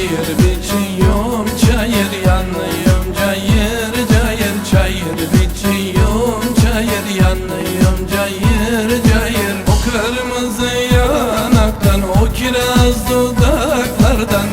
cayır biçiyorum çayır yanıyorum cayır cayır çayır biçiyorum çayır yanıyorum cayır cayır o kırmızı yanaktan o kiraz dudaklardan